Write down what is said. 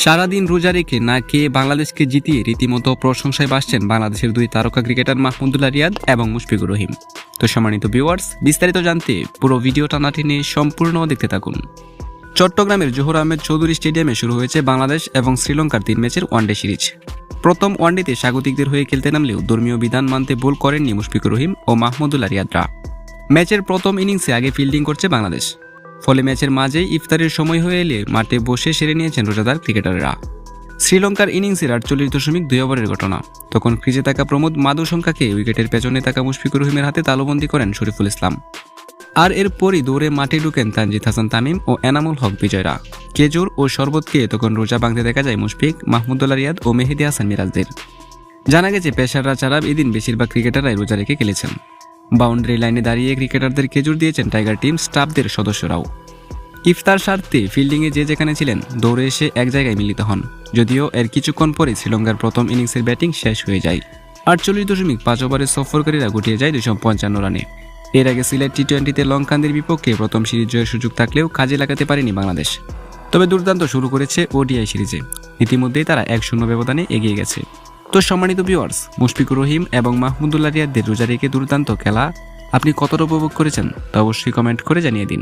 সারাদিন রোজা রেখে না খেয়ে বাংলাদেশকে জিতিয়ে রীতিমতো প্রশংসায় বাসছেন বাংলাদেশের দুই তারকা ক্রিকেটার মাহমুদুল্লাহ রিয়াদ এবং মুশফিকুর রহিম। তো সম্মানিত ভিউয়ার্স বিস্তারিত জানতে পুরো ভিডিওটা না টেনে সম্পূর্ণ দেখতে থাকুন। চট্টগ্রামের জোহর আহমেদ চৌধুরী স্টেডিয়ামে শুরু হয়েছে বাংলাদেশ এবং শ্রীলঙ্কার তিন ম্যাচের ওয়ানডে সিরিজ। প্রথম ওয়ানডেতে স্বাগতিকদের হয়ে খেলতে নামলেও ধর্মীয় বিধান মানতে ভুল করেননি মুশফিকুর রহিম ও মাহমুদুল্লাহ রিয়াদরা। ম্যাচের প্রথম ইনিংসে আগে ফিল্ডিং করছে বাংলাদেশ। ফলে ম্যাচের মাঝেই ইফতারের সময় হয়ে এলে মাঠে বসে সেরে নিয়েছেন রোজাদার ক্রিকেটাররা। শ্রীলঙ্কার ইনিংসের আটচল্লিশ দশমিক দুই ওভারের ঘটনা। তখন ক্রিজে থাকা প্রমোদ মাদু সংখ্যাকে উইকেটের পেছনে থাকা মুশফিকুর রহিমের হাতে তালুবন্দি করেন শরীফুল ইসলাম। আর এরপরই দৌড়ে মাঠে ঢুকেন তানজিদ হাসান তামিম ও এনামুল হক বিজয়রা। কেজুর ও শরবতকে তখন রোজা ভাঙতে দেখা যায় মুশফিক মাহমুদুল্লাহ রিয়াদ ও মেহেদি হাসান মিরাজদের। জানা গেছে পেশাররা ছাড়া এদিন বেশিরভাগ ক্রিকেটাররাই রোজা রেখে খেলেছেন। বাউন্ডারি লাইনে দাঁড়িয়ে ক্রিকেটারদের কেজুর দিয়েছেন টাইগার টিম স্টাফদের সদস্যরাও। ইফতার স্বার্থে ফিল্ডিংয়ে যে যেখানে ছিলেন, দৌড়ে এসে এক জায়গায় মিলিত হন। যদিও এর কিছুক্ষণ পরে শ্রীলঙ্কার প্রথম ইনিংসের ব্যাটিং শেষ হয়ে যায়। আটচল্লিশ দশমিক পাঁচ ওভারে সফরকারীরা গুটিয়ে যায় দুশো পঞ্চান্ন রানে। এর আগে সিলেট টি টোয়েন্টিতে লঙ্কানদের বিপক্ষে প্রথম সিরিজ জয়ের সুযোগ থাকলেও কাজে লাগাতে পারেনি বাংলাদেশ। তবে দুর্দান্ত শুরু করেছে ওডিআই সিরিজে। ইতিমধ্যেই তারা এক শূন্য ব্যবধানে এগিয়ে গেছে। তো সম্মানিত ভিউয়ার্স মুশফিকুর রহিম এবং মাহমুদুল্লাহ রিয়াদের রোজা রেখে দুর্দান্ত খেলা আপনি কতটা উপভোগ করেছেন তা অবশ্যই কমেন্ট করে জানিয়ে দিন।